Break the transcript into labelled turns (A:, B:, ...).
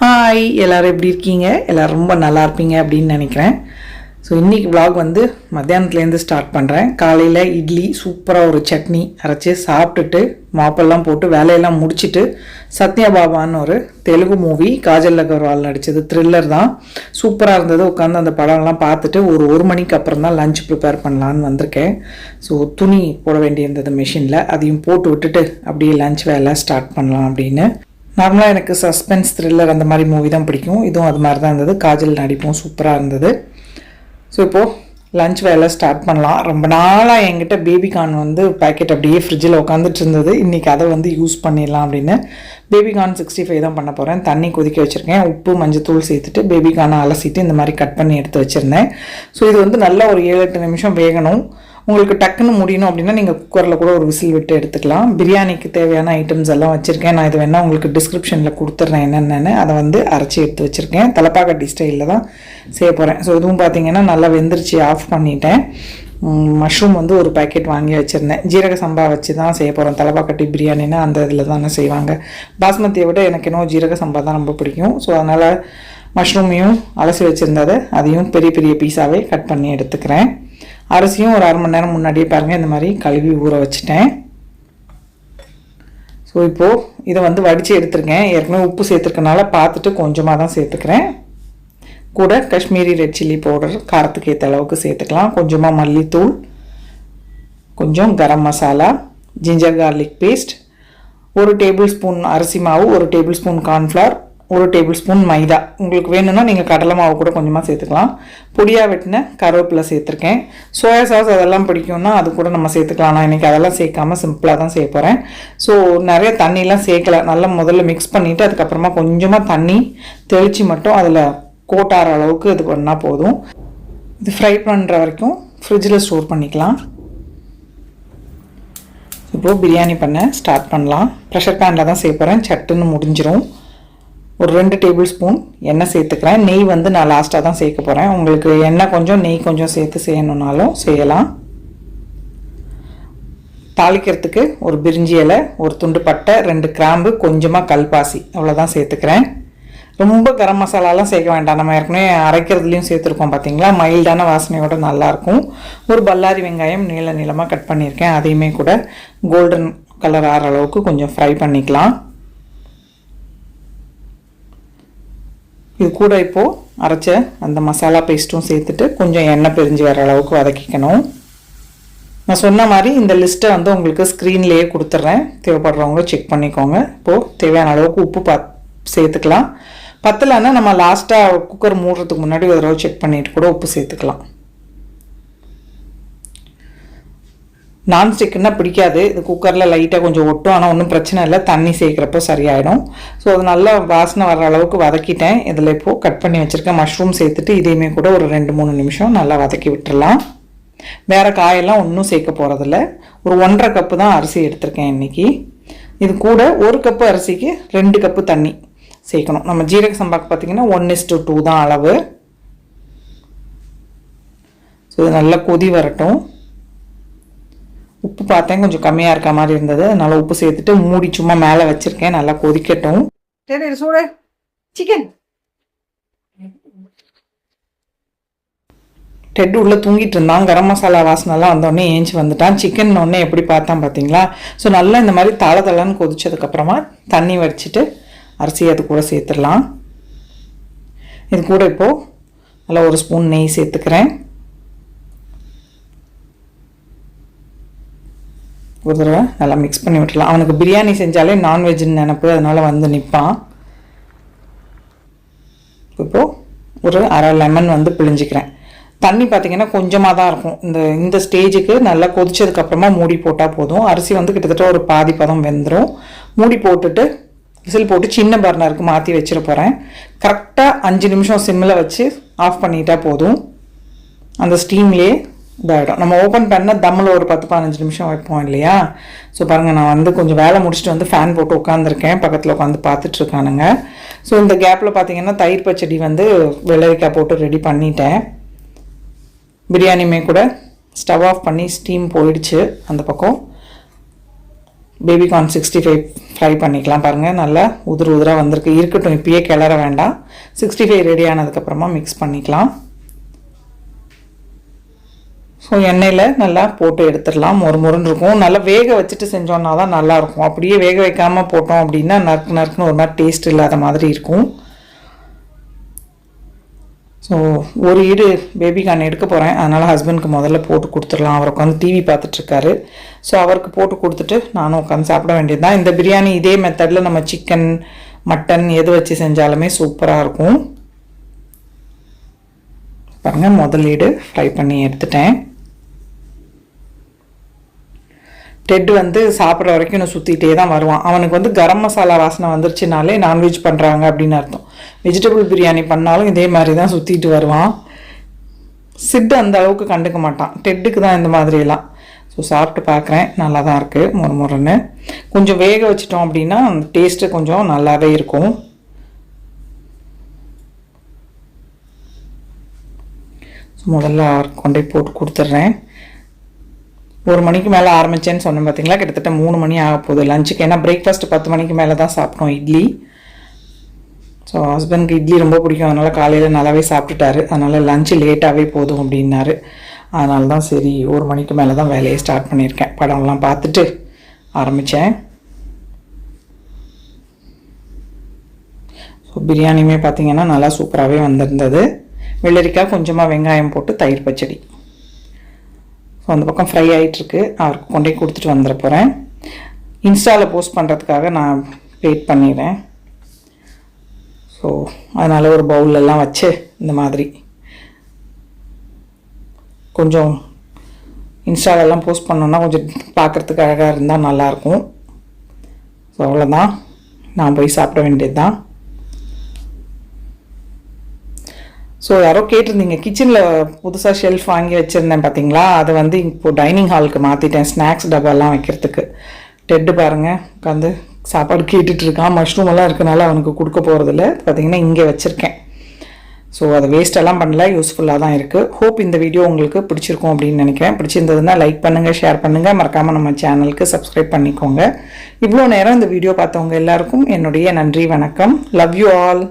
A: Hi எல்லோரும் எப்படி இருக்கீங்க? எல்லோரும் ரொம்ப நல்லா இருப்பீங்க அப்படின்னு நினைக்கிறேன். ஸோ இன்றைக்கி vlog வந்து மத்தியானத்துலேருந்து ஸ்டார்ட் பண்ணுறேன் காலையில் இட்லி சூப்பராக ஒரு சட்னி அரைச்சி சாப்பிட்டுட்டு மாப்பெல்லாம் போட்டு வேலையெல்லாம் முடிச்சுட்டு சத்யா பாபான்னு ஒரு தெலுங்கு மூவி காஜல் அகர்வால் நடித்தது த்ரில்லர் தான். சூப்பராக இருந்தது. உட்காந்து அந்த படம்லாம் பார்த்துட்டு ஒரு ஒரு மணிக்கு அப்புறம் தான் லஞ்ச் ப்ரிப்பேர் பண்ணலான்னு வந்திருக்கேன். ஸோ துணி போட வேண்டியிருந்தது மிஷினில் அதையும் போட்டு விட்டுட்டு அப்படியே லஞ்ச் வேலை ஸ்டார்ட் பண்ணலாம் அப்படின்னு. நார்மலாக எனக்கு சஸ்பென்ஸ் த்ரில்லர் அந்த மாதிரி மூவி தான் பிடிக்கும். இதுவும் அது மாதிரி தான் இருந்தது. காஜல் நடிப்பும் சூப்பராக இருந்தது. ஸோ இப்போது லஞ்ச் வேலை ஸ்டார்ட் பண்ணலாம். ரொம்ப நாளாக என்கிட்ட பேபிகார்ன் வந்து பேக்கெட் அப்படியே ஃப்ரிட்ஜில் உட்காந்துட்டு இருந்தது. இன்றைக்கி அதை வந்து யூஸ் பண்ணிடலாம் அப்படின்னு பேபிகார்ன் சிக்ஸ்டி ஃபைவ் தான் பண்ண போகிறேன் தண்ணி கொதிக்க வச்சுருக்கேன். உப்பு மஞ்சத்தூள் சேர்த்துட்டு பேபிகார்னை அலசிட்டு இந்த மாதிரி கட் பண்ணி எடுத்து வச்சுருந்தேன். ஸோ இது வந்து நல்லா ஒரு ஏழு எட்டு நிமிஷம் வேகணும். உங்களுக்கு டக்குன்னு முடியணும் அப்படின்னா நீங்கள் குக்கரில் கூட ஒரு விசில் விட்டு எடுத்துக்கலாம். பிரியாணிக்கு தேவையான ஐட்டம்ஸ் எல்லாம் வச்சுருக்கேன். நான் இது வேணால் உங்களுக்கு டிஸ்கிரிப்ஷனில் கொடுத்துட்றேன் என்னென்னு அதை வந்து அரைச்சி எடுத்து வச்சுருக்கேன். தலப்பாக்கட்டி ஸ்டைலில் தான் செய்ய போகிறேன் ஸோ இதுவும் பார்த்தீங்கன்னா நல்லா வெந்துருச்சு ஆஃப் பண்ணிட்டேன். மஷ்ரூம் வந்து ஒரு பேக்கெட் வாங்கி வச்சுருந்தேன். ஜீரக சம்பா வச்சு தான் செய்ய போகிறோம் தலைப்பாக்கட்டி பிரியாணின்னா அந்த இதில் தானே செய்வாங்க. பாஸ்மதியை விட எனக்கு இன்னும் ஜீரக சம்பா தான் ரொம்ப பிடிக்கும். ஸோ அதனால் மஷ்ரூமையும் அலசி வச்சுருந்ததை அதையும் பெரிய பெரிய பீஸாகவே கட் பண்ணி எடுத்துக்கிறேன். அரிசியும் ஒரு அரை மணி நேரம் முன்னாடியே பாருங்கள் இந்த மாதிரி கழுவி ஊற வச்சுட்டேன். ஸோ இப்போது இதை வந்து வடித்து எடுத்துருக்கேன் ஏற்கனவே உப்பு சேர்த்துருக்கனால பார்த்துட்டு கொஞ்சமாக தான் சேர்த்துக்கிறேன். கூட காஷ்மீரி ரெட் சில்லி பவுடர் காரத்துக்கு ஏற்ற அளவுக்கு சேர்த்துக்கலாம். கொஞ்சமாக மல்லித்தூள் கொஞ்சம் garam masala ginger garlic paste ஒரு டேபிள் ஸ்பூன் அரிசி மாவு ஒரு டேபிள் ஸ்பூன் கார்ன்ஃப்ளவர் ஒரு டேபிள் ஸ்பூன் மைதா. உங்களுக்கு வேணும்னா நீங்கள் கடலை மாவு கூட கொஞ்சமாக சேர்த்துக்கலாம். பொடியாக வெட்டின கருவேப்பிலை சேர்த்துருக்கேன். சோயா சாஸ் அதெல்லாம் பிடிக்கும்னா அது கூட நம்ம சேர்த்துக்கலாம். நான் இன்றைக்கி அதெல்லாம் சேர்க்காம சிம்பிளாக தான் செய்ய போகிறேன் ஸோ நிறைய தண்ணிலாம் சேர்க்கல. நல்லா முதல்ல மிக்ஸ் பண்ணிவிட்டு அதுக்கப்புறமா கொஞ்சமாக தண்ணி தெளித்து மட்டும் அதில் கோட்டார அளவுக்கு இது பண்ணால் போதும். இது ஃப்ரை பண்ணுற வரைக்கும் ஃப்ரிட்ஜில் ஸ்டோர் பண்ணிக்கலாம். இப்போது பிரியாணி பண்ண ஸ்டார்ட் பண்ணலாம். ப்ரெஷர் பேனில் தான் செய்ய போகிறேன் சட்டுன்னு முடிஞ்சிடும் ஒரு ரெண்டு டேபிள் ஸ்பூன் எண்ணெய் சேர்த்துக்கிறேன். நெய் வந்து நான் லாஸ்ட்டாக தான் சேர்க்க போகிறேன் உங்களுக்கு எண்ணெய் கொஞ்சம் நெய் கொஞ்சம் சேர்த்து செய்யணுன்னாலும் செய்யலாம். தாளிக்கிறதுக்கு ஒரு பிரிஞ்சி இலை ஒரு துண்டு பட்டை ரெண்டு கிராம்பு கொஞ்சமாக கல்பாசி. அவ்வளோதான் சேர்த்துக்கிறேன். ரொம்ப கரம் மசாலாலாம் சேர்க்க வேண்டாம். நம்ம ஏற்கனவே அரைக்கிறதுலையும் சேர்த்துருக்கோம் பார்த்தீங்களா மைல்டான வாசனையோட நல்லாயிருக்கும். ஒரு பல்லாரி வெங்காயம் நீள நீளமாக கட் பண்ணியிருக்கேன். அதையுமே கூட கோல்டன் கலர் ஆகிற அளவுக்கு கொஞ்சம் ஃப்ரை பண்ணிக்கலாம். இது கூட இப்போது அரைச்ச அந்த மசாலா பேஸ்ட்டும் சேர்த்துட்டு கொஞ்சம் எண்ணெய் பிரிஞ்சு வர அளவுக்கு வதக்கிக்கணும். நான் சொன்ன மாதிரி இந்த லிஸ்ட்டை வந்து உங்களுக்கு ஸ்க்ரீன்லேயே கொடுத்துட்றேன் தேவைப்படுறவங்க செக் பண்ணிக்கோங்க. இப்போது தேவையான அளவுக்கு உப்பு பா சேர்த்துக்கலாம். பத்தலைன்னா நம்ம லாஸ்ட்டாக குக்கர் மூடுறதுக்கு முன்னாடி ஒரு தடவை செக் பண்ணிட்டு கூட உப்பு சேர்த்துக்கலாம். நான்ஸ்டிக்குன்னா பிடிக்காது. இது குக்கரில் லைட்டாக கொஞ்சம் ஒட்டும். ஆனால் ஒன்றும் பிரச்சனை இல்லை. தண்ணி சேர்க்குறப்போ சரியாயிடும். ஸோ அது நல்லா வாசனை வர அளவுக்கு வதக்கிட்டேன். இதில் இப்போது கட் பண்ணி வச்சுருக்கேன் மஷ்ரூம் சேர்த்துட்டு இதையுமே கூட ஒரு ரெண்டு மூணு நிமிஷம் நல்லா வதக்கி விட்டுறலாம். வேறு காயெல்லாம் ஒன்றும் சேர்க்க போகிறதில்ல ஒரு ஒன்றரை கப்பு தான் அரிசி எடுத்திருக்கேன் இன்றைக்கி இது கூட ஒரு கப்பு அரிசிக்கு ரெண்டு கப்பு தண்ணி சேர்க்கணும். நம்ம ஜீரக சம்பாக்கு பார்த்தீங்கன்னா ஒன் இஸ் டூ டூ தான் அளவு. ஸோ இது நல்லா கொதி வரட்டும். உப்பு பார்த்தேன். கொஞ்சம் கம்மியாக இருக்க மாதிரி இருந்தது. அதனால உப்பு சேர்த்துட்டு மூடி சும்மா மேலே வச்சுருக்கேன். நல்லா கொதிக்கட்டும். சரி சூடு. சிக்கன் டெட் உள்ளே தூங்கிட்டு இருந்தான். கரம் மசாலா வாசனைலாம் வந்தோடனே ஏஞ்சி வந்துட்டான். சிக்கன் ஒன்னே எப்படி பார்த்தான் பார்த்தீங்களா? ஸோ நல்லா இந்த மாதிரி தலை தலைன்னு கொதிச்சதுக்கப்புறமா தண்ணி வடிச்சிட்டு அரிசி அது கூட சேர்த்துடலாம். இது கூட இப்போது நல்லா ஒரு ஸ்பூன் நெய் சேர்த்துக்கிறேன். ஒரு தடவை நல்லா மிக்ஸ் பண்ணி விட்டுலாம் அவனுக்கு பிரியாணி செஞ்சாலே நான்வெஜ்னு நினப்பு அதனால் வந்து நிற்பான் இப்போது ஒரு அரை லெமன் வந்து பிழிஞ்சிக்கிறேன். தண்ணி பார்த்தீங்கன்னா கொஞ்சமாக தான் இருக்கும். இந்த இந்த ஸ்டேஜுக்கு நல்லா கொதிச்சதுக்கப்புறமா மூடி போட்டால் போதும். அரிசி வந்து கிட்டத்தட்ட ஒரு பாதி பதம் வெந்துடும் மூடி போட்டுட்டு விசில் போட்டு சின்ன பர்னருக்கு மாற்றி வச்சிட போகிறேன் கரெக்டாக அஞ்சு நிமிஷம் சிம்மில் வச்சு ஆஃப் பண்ணிட்டா போதும். அந்த ஸ்டீம்லேயே இதாகிடும் நம்ம ஓப்பன் பண்ண தம்மில் ஒரு பத்து பதினஞ்சு நிமிஷம் வைப்போம் இல்லையா? ஸோ பாருங்கள் நான் வந்து கொஞ்சம் வேலை முடிச்சுட்டு வந்து ஃபேன் போட்டு உட்காந்துருக்கேன் பக்கத்தில் உட்காந்து பார்த்துட்ருக்கானுங்க. ஸோ இந்த கேப்பில் பார்த்தீங்கன்னா தயிர் பச்சடி வந்து வெள்ளரிக்காய் போட்டு ரெடி பண்ணிட்டேன். பிரியாணியுமே கூட ஸ்டவ் ஆஃப் பண்ணி ஸ்டீம் போயிடுச்சு அந்த பக்கம். பேபிகார்ன் சிக்ஸ்டி ஃபைவ் ஃப்ரை பண்ணிக்கலாம் பாருங்கள் நல்லா உதிர் உதிராக வந்திருக்கு. இருக்கட்டும் இப்பயே கிளற வேண்டாம். சிக்ஸ்டி ஃபைவ் ரெடி ஆனதுக்கப்புறமா மிக்ஸ் பண்ணிக்கலாம். ஸோ எண்ணெயில் நல்லா போட்டு எடுத்துடலாம். மொறு மொறுன்னு இருக்கும். நல்லா வேக வச்சுட்டு செஞ்சோன்னா தான் நல்லாயிருக்கும். அப்படியே வேக வைக்காமல் போட்டோம் அப்படின்னா நறுக்கு நறுக்குன்னு ஒரு மாதிரி டேஸ்ட் இல்லாத மாதிரி இருக்கும். ஸோ ஒரு ஈடு பேபிகான் எடுக்க போகிறேன் அதனால் ஹஸ்பண்ட்க்கு முதல்ல போட்டு கொடுத்துடலாம். அவர் உட்காந்து டிவி பார்த்துட்ருக்காரு. ஸோ அவருக்கு போட்டு கொடுத்துட்டு நானும் உட்காந்து சாப்பிட வேண்டியது தான். இந்த பிரியாணி இதே மெத்தடில் நம்ம சிக்கன் மட்டன் எது வச்சு செஞ்சாலுமே சூப்பராக இருக்கும். பாருங்கள் முதலீடு ஃப்ரை பண்ணி எடுத்துட்டேன். டெட் வந்து சாப்பிட்ற வரைக்கும் இன்னும் சுற்றிட்டே தான் வருவான். அவனுக்கு வந்து கரம் மசாலா வாசனை வந்துருச்சுனாலே நான்வெஜ் பண்ணுறாங்க அப்படின்னு அர்த்தம். வெஜிடபிள் பிரியாணி பண்ணாலும் இதே மாதிரி தான் சுற்றிட்டு வருவான். சிட்டு அந்த அளவுக்கு கண்டுக்க மாட்டான். டெட்டுக்கு தான் இந்த மாதிரியெல்லாம் ஸோ சாப்பிட்டு பார்க்குறேன். நல்லா தான் இருக்குது முறு முறுன்னு. கொஞ்சம் வேக வச்சிட்டோம் அப்படின்னா அந்த டேஸ்ட்டு கொஞ்சம் நல்லாவே இருக்கும். ஸோ முதல்ல கொண்டு போய் போட்டு கொடுத்துட்றேன். ஒரு மணிக்கு மேலே ஆரம்பித்தேன்னு சொன்னேன் பார்த்தீங்களா கிட்டத்தட்ட மூணு மணி ஆக போகுது லஞ்சுக்கு ஏன்னா பிரேக்ஃபாஸ்ட் பத்து மணிக்கு மேலே தான் சாப்பிட்டோம் இட்லி. ஸோ ஹஸ்பண்ட்க்கு இட்லி ரொம்ப பிடிக்கும். அதனால் காலையில் நல்லாவே சாப்பிட்டுட்டாரு. அதனால் லஞ்சு லேட்டாகவே போதும் அப்படின்னாரு. அதனால தான் சரி ஒரு மணிக்கு மேலே தான் வேலையை ஸ்டார்ட் பண்ணியிருக்கேன். படம்லாம் பார்த்துட்டு ஆரம்பித்தேன் ஸோ பிரியாணியுமே பார்த்தீங்கன்னா நல்லா சூப்பராகவே வந்திருந்தது. வெள்ளரிக்காய் கொஞ்சமாக வெங்காயம் போட்டு தயிர் பச்சடி. ஸோ அந்த பக்கம் ஃப்ரை ஆகிட்டுருக்கு அவருக்கு கொண்டே கொடுத்துட்டு வந்துட போகிறேன் இன்ஸ்டாவில் போஸ்ட் பண்ணுறதுக்காக நான் வெயிட் பண்ணிடுறேன் ஸோ அதனால் ஒரு பவுலெல்லாம் வச்சு இந்த மாதிரி. கொஞ்சம் இன்ஸ்டாலெல்லாம் போஸ்ட் பண்ணோன்னா கொஞ்சம் பார்க்குறதுக்கு அழகாக இருந்தால் நல்லாயிருக்கும் ஸோ அவ்வளோதான் நான் போய் சாப்பிட வேண்டியது தான் ஸோ யாரோ கேட்டிருந்தீங்க. கிச்சனில் புதுசாக ஷெல்ஃப் வாங்கி வச்சுருந்தேன் பார்த்தீங்களா அதை வந்து இப்போது டைனிங் ஹாலுக்கு மாற்றிட்டேன் ஸ்நாக்ஸ் டப்பாலாம் வைக்கிறதுக்கு. டெட்டு பாருங்கள் உட்காந்து சாப்பாடு கேட்டுட்ருக்கான் மஷ்ரூம் எல்லாம் இருக்கனால அவனுக்கு கொடுக்க போகிறதில்ல பார்த்தீங்கன்னா இங்கே வச்சுருக்கேன். ஸோ அதை வேஸ்டெல்லாம் பண்ணல. யூஸ்ஃபுல்லாக தான் இருக்குது ஹோப் இந்த வீடியோ உங்களுக்கு பிடிச்சிருக்கும் அப்படின்னு நினைக்கிறேன். பிடிச்சிருந்ததுன்னா லைக் பண்ணுங்கள் ஷேர் பண்ணுங்கள் மறக்காமல் நம்ம சேனலுக்கு சப்ஸ்கிரைப் பண்ணிக்கோங்க. இவ்வளோ நேரம் இந்த வீடியோ பார்த்தவங்க எல்லாருக்கும் என்னுடைய நன்றி வணக்கம். Love you all